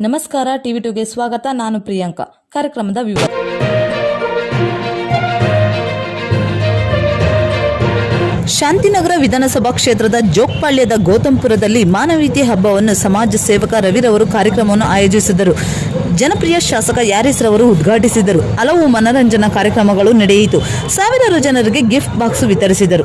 ನಮಸ್ಕಾರ, ಟಿವಿ ಟುಗೆ ಸ್ವಾಗತ. ನಾನು ಪ್ರಿಯಾಂಕಾ. ಕಾರ್ಯಕ್ರಮದ ವಿವರ. ಶಾಂತಿನಗರ ವಿಧಾನಸಭಾ ಕ್ಷೇತ್ರದ ಜೋಗ್ಪಾಳ್ಯದ ಗೌತಮ್ಪುರದಲ್ಲಿ ಮಾನವೀಯತೆ ಹಬ್ಬವನ್ನು ಸಮಾಜ ಸೇವಕ ರವಿರವರು ಕಾರ್ಯಕ್ರಮವನ್ನು ಆಯೋಜಿಸಿದರು. ಜನಪ್ರಿಯ ಶಾಸಕ ಯಾರಿಸ್ ರವರು ಉದ್ಘಾಟಿಸಿದರು. ಹಲವು ಮನರಂಜನಾ ಕಾರ್ಯಕ್ರಮಗಳು ನಡೆಯಿತು. ಸಾವಿರಾರು ಜನರಿಗೆ ಗಿಫ್ಟ್ ಬಾಕ್ಸ್ ವಿತರಿಸಿದರು.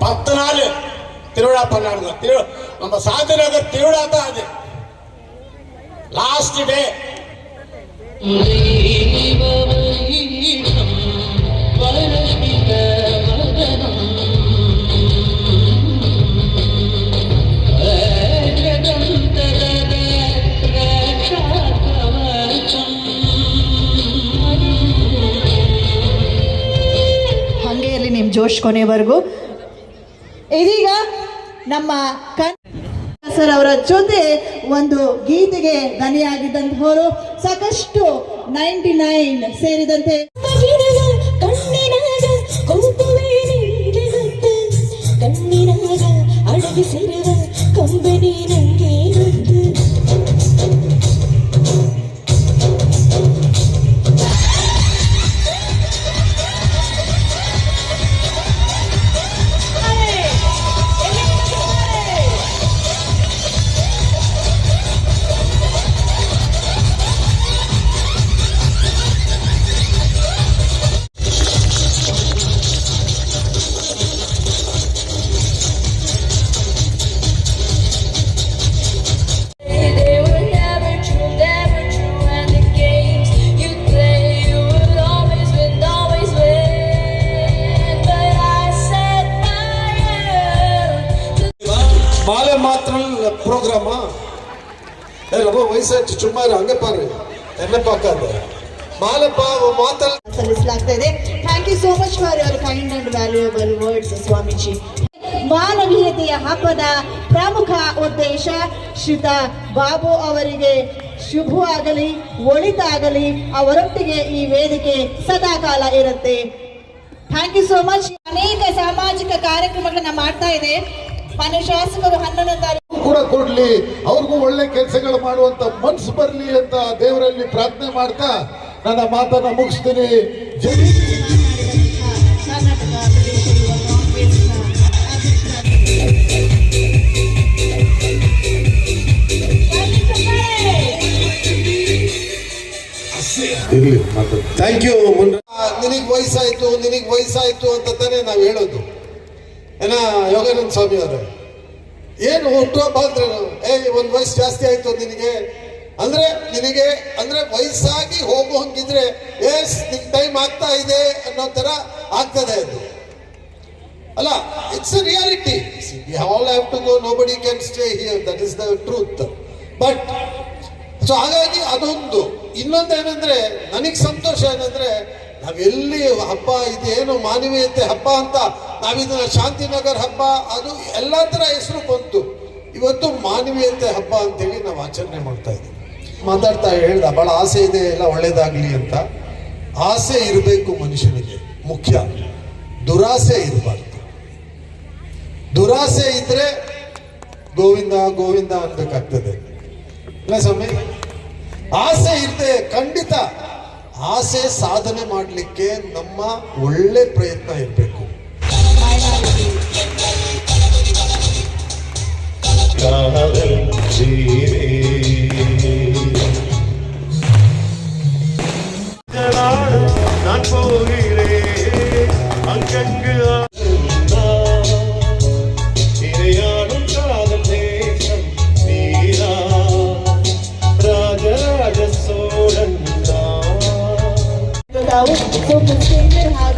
பத்து நாள் திருவிழா பண்ணாங்க திரு நம்ம சாந்திநகர் திருவிழா தான் அது லாஸ்ட் டே ಹಂಗೆ ಇರಲಿ ನಿಮ್ಮ ಜೋಶ್ ಕೊನೆವರೆಗೂ ಇದೀಗ ನಮ್ಮ ಸರ್ ಅವರ ಜೊತೆ ಒಂದು ಗೀತೆಗೆ ದನಿಯಾಗಿದ್ದಂಥವರು ಸಾಕಷ್ಟು ನೈಂಟಿ ನೈನ್ ಸೇರಿದಂತೆ ಕಣ್ಣಿನಾಗ ಅಡಗಿಸಿರುವ ಕಂಬನಿ ನಂಗೆ ವಯಸ್ಸಾಯ್ತು ಸುಮಾರು ಹಂಗೆ ಪಾರ್ರಿ ನೆನಪಾಕದ ಮಾಲಪ್ಪ ಮಾತಲ್ ಸಲ್ಲಿಸಲಾಗ್ತಾ ಇದೆ thank you so much for your kind and valuable words Swamiji. ಮಾನವೀಯತೆಯ ಹಬ್ಬದ ಪ್ರಮುಖ ಉದ್ದೇಶ ಶ್ರೀತ ಬಾಬು ಅವರಿಗೆ ಶುಭವಾಗಲಿ ಒಳಿತಾಗಲಿ ಅವರೊಟ್ಟಿಗೆ ಈ ವೇದಿಕೆ ಸದಾ ಕಾಲ ಇರುತ್ತೆ. ಥ್ಯಾಂಕ್ ಯು ಸೋ ಮಚ್ ಅನೇಕ ಸಾಮಾಜಿಕ ಕಾರ್ಯಕ್ರಮಗಳನ್ನ ಮಾಡ್ತಾ ಇದೆ. ಮನೆ ಶಾಸಕರು ಹನ್ನೊಂದು ಕೂಡ ಕೊಡಲಿ. ಅವ್ರಿಗೂ ಒಳ್ಳೆ ಕೆಲಸಗಳು ಮಾಡುವಂತ ಮನ್ಸು ಬರಲಿ ಅಂತ ದೇವರಲ್ಲಿ ಪ್ರಾರ್ಥನೆ ಮಾಡ್ತಾ ನನ್ನ ಮಾತನ್ನ ಮುಗಿಸ್ತೀನಿ. ಇರ್ಲಿ ಥ್ಯಾಂಕ್ ಯು ನಿನಗ್ ವಯಸ್ಸಾಯ್ತು ನಿನಗೆ ವಯಸ್ಸಾಯ್ತು ಅಂತ ತಾನೇ ನಾವು ಹೇಳೋದು. ಏನ ಯೋಗಾನಂದ ಸ್ವಾಮಿ ಅವರೇ? ಏನು ಹುಟ್ಟುಹಬ್ಬ ಅಂದ್ರೆ ಏ, ಒಂದು ವಯಸ್ಸು ಜಾಸ್ತಿ ಆಯ್ತು ನಿನಗೆ? ಅಂದ್ರೆ ನಿನಗೆ, ಅಂದ್ರೆ ವಯಸ್ಸಾಗಿ ಹೋಗೋ ಹಂಗಿದ್ರೆ ಎಸ್ ನಿನ್ ಟೈಮ್ ಆಗ್ತಾ ಇದೆ ಅನ್ನೋ ತರ ಆಗ್ತದೆ ಅದು. ಅಲ್ಲ it's a reality all have to go nobody can stay here that is the truth but so ಹಾಗಾಗಿ ಅದೊಂದು. ಇನ್ನೊಂದು ಏನಂದ್ರೆ ನನಗೆ ಸಂತೋಷ ಏನಂದ್ರೆ ನಾವೆಲ್ಲಿ ಹಬ್ಬ ಇದೇನು ಮಾನವೀಯತೆ ಹಬ್ಬ ಅಂತ ನಾವಿದನ್ನ ಶಾಂತಿನಗರ್ ಹಬ್ಬ, ಅದು ಎಲ್ಲ ಥರ ಹೆಸರು ಬಂತು. ಇವತ್ತು ಮಾನವೀಯತೆ ಹಬ್ಬ ಅಂತೇಳಿ ನಾವು ಆಚರಣೆ ಮಾಡ್ತಾ ಇದ್ದೀವಿ. ಮಾತಾಡ್ತಾ ಹೇಳ್ದ, ಬಹಳ ಆಸೆ ಇದೆ, ಎಲ್ಲ ಒಳ್ಳೇದಾಗಲಿ ಅಂತ. ಆಸೆ ಇರಬೇಕು ಮನುಷ್ಯನಿಗೆ, ಮುಖ್ಯ. ದುರಾಸೆ ಇರಬಾರ್ದು. ದುರಾಸೆ ಇದ್ರೆ ಗೋವಿಂದ ಗೋವಿಂದ ಅನ್ಬೇಕಾಗ್ತದೆ. ಇಲ್ಲ ಸ್ವಾಮಿ? ಆಸೆ ಇರದೆ ಖಂಡಿತ ಆಸೆ ಸಾಧನೆ ಮಾಡಲಿಕ್ಕೆ ನಮ್ಮ ಒಳ್ಳೆ ಪ್ರಯತ್ನ ಇರಬೇಕು ಜೀವ Open, save it, hard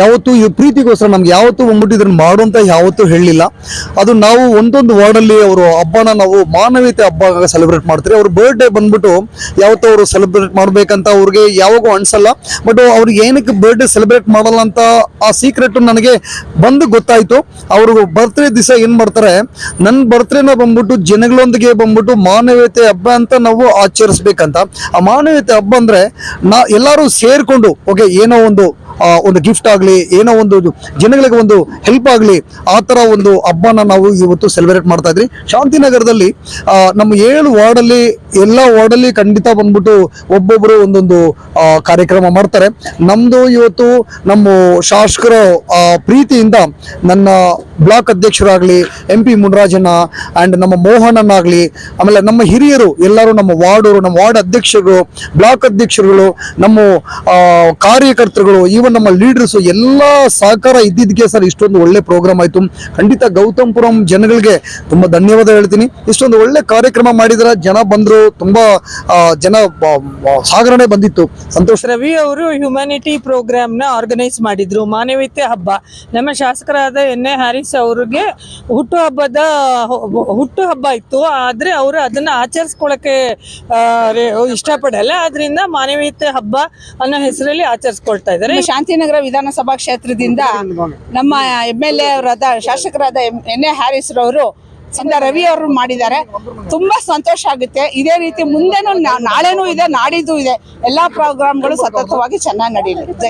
ಯಾವತ್ತೂ ಈ ಪ್ರೀತಿಗೋಸ್ಕರ ನಮ್ಗೆ ಯಾವತ್ತೂ ಬಂದ್ಬಿಟ್ಟು ಇದನ್ನು ಮಾಡು ಅಂತ ಯಾವತ್ತೂ ಹೇಳಲಿಲ್ಲ ಅದು ನಾವು ಒಂದೊಂದು ವಾರ್ಡಲ್ಲಿ ಅವರು ಹಬ್ಬನ ನಾವು ಮಾನವೀಯತೆ ಹಬ್ಬ ಸೆಲೆಬ್ರೇಟ್ ಮಾಡ್ತೀವಿ ಅವ್ರ ಬರ್ಡೇ ಬಂದ್ಬಿಟ್ಟು ಯಾವತ್ತೂ ಅವರು ಸೆಲೆಬ್ರೇಟ್ ಮಾಡಬೇಕಂತ ಅವ್ರಿಗೆ ಯಾವಾಗೂ ಅನ್ಸಲ್ಲ. ಬಟ್ ಅವ್ರಿಗೆ ಏನಕ್ಕೆ ಬರ್ಡೇ ಸೆಲೆಬ್ರೇಟ್ ಮಾಡಲ್ಲ ಅಂತ ಆ ಸೀಕ್ರೆಟ್ ನನಗೆ ಬಂದು ಗೊತ್ತಾಯಿತು. ಅವರು ಬರ್ತ್ಡೇ ದಿವಸ ಏನು ಮಾಡ್ತಾರೆ ನನ್ನ ಬರ್ತ್ಡೇನ ಬಂದ್ಬಿಟ್ಟು ಜನಗಳೊಂದಿಗೆ ಬಂದ್ಬಿಟ್ಟು ಮಾನವೀಯತೆ ಹಬ್ಬ ಅಂತ ನಾವು ಆಚರಿಸ್ಬೇಕಂತ. ಆ ಮಾನವೀಯತೆ ಹಬ್ಬ ಅಂದರೆ ನಾ ಎಲ್ಲರೂ ಸೇರ್ಕೊಂಡು ಓಕೆ ಏನೋ ಒಂದು ಒಂದು ಗಿಫ್ಟ್ ಆಗಲಿ ಏನೋ ಒಂದು ಜನಗಳಿಗೆ ಒಂದು ಹೆಲ್ಪ್ ಆಗಲಿ, ಆ ಥರ ಒಂದು ಹಬ್ಬನ ನಾವು ಇವತ್ತು ಸೆಲೆಬ್ರೇಟ್ ಮಾಡ್ತಾ ಇದ್ರಿ. ಶಾಂತಿನಗರದಲ್ಲಿ ನಮ್ಮ ಏಳು ವಾರ್ಡಲ್ಲಿ, ಎಲ್ಲ ವಾರ್ಡಲ್ಲಿ ಖಂಡಿತ ಬಂದ್ಬಿಟ್ಟು ಒಬ್ಬೊಬ್ಬರು ಒಂದೊಂದು ಕಾರ್ಯಕ್ರಮ ಮಾಡ್ತಾರೆ. ನಮ್ಮದು ಇವತ್ತು ನಮ್ಮ ಶಾಸಕರ ಪ್ರೀತಿಯಿಂದ ನನ್ನ ಬ್ಲಾಕ್ ಅಧ್ಯಕ್ಷರಾಗಲಿ, ಎಂ ಪಿ ಮುನರಾಜಣ್ಣ ಆ್ಯಂಡ್ ನಮ್ಮ ಮೋಹನನ್ನಾಗಲಿ, ಆಮೇಲೆ ನಮ್ಮ ಹಿರಿಯರು ಎಲ್ಲರೂ, ನಮ್ಮ ವಾರ್ಡರು, ನಮ್ಮ ವಾರ್ಡ್ ಅಧ್ಯಕ್ಷರು ಬ್ಲಾಕ್ ಅಧ್ಯಕ್ಷರುಗಳು, ನಮ್ಮ ಕಾರ್ಯಕರ್ತರುಗಳು ಈವನ್ ನಮ್ಮ ಲೀಡರ್ಸು ಎಲ್ಲ ಸಹಕಾರ ಇದ್ದಿದ್ದಕ್ಕೆ ಸರ್ ಇಷ್ಟೊಂದು ಒಳ್ಳೆ ಪ್ರೋಗ್ರಾಮ್ ಆಯಿತು. ಖಂಡಿತ ಗೌತಮ್ಪುರಂ ಜನಗಳಿಗೆ ತುಂಬ ಧನ್ಯವಾದ ಹೇಳ್ತೀನಿ. ಇಷ್ಟೊಂದು ಒಳ್ಳೆ ಕಾರ್ಯಕ್ರಮ ಮಾಡಿದ್ರೆ ಜನ ಬಂದರು, ತುಂಬ ಜನ ಸಾಗರಣೆ ಬಂದಿತ್ತು. ಸಂತೋಷ. ರವಿ ಅವರು ಹ್ಯುಮ್ಯಾನಿಟಿ ಪ್ರೋಗ್ರಾಮ್ನ ಆರ್ಗನೈಸ್ ಮಾಡಿದ್ರು. ಮಾನವೀಯತೆ ಹಬ್ಬ. ನಮ್ಮ ಶಾಸಕರಾದ ಎನ್ ಎ ಅವ್ರಿಗೆ ಹುಟ್ಟು ಹಬ್ಬದ ಹುಟ್ಟು ಹಬ್ಬ ಇತ್ತು. ಆದ್ರೆ ಅವರು ಅದನ್ನ ಆಚರಿಸ್ಕೊಳಕ್ಕೆ ಆ, ರೇ- ಇಷ್ಟಪಡಲ್ಲ. ಆದ್ರಿಂದ ಮಾನವೀಯತೆ ಹಬ್ಬ ಅನ್ನೋ ಹೆಸರಲ್ಲಿ ಆಚರಿಸ್ಕೊಳ್ತಾ ಇದ್ದಾರೆ. ಶಾಂತಿನಗರ ವಿಧಾನಸಭಾ ಕ್ಷೇತ್ರದಿಂದ ನಮ್ಮ ಎಂ ಎಲ್ ಎ ಅವರಾದ ಶಾಸಕರಾದ ಎನ್ ಎ ಹ್ಯಾರಿಸ್ ರವರು ಸಿಂದ ರವಿ ಅವರು ಮಾಡಿದ್ದಾರೆ. ತುಂಬಾ ಸಂತೋಷ ಆಗುತ್ತೆ. ಇದೇ ರೀತಿ ಮುಂದೆನೂ ನಾಳೆನೂ ಇದೆ ನಾಡಿದ್ದು ಇದೆ. ಎಲ್ಲಾ ಪ್ರೋಗ್ರಾಮ್ಗಳು ಸತತವಾಗಿ ಚೆನ್ನಾಗಿ ನಡೀಲಿ.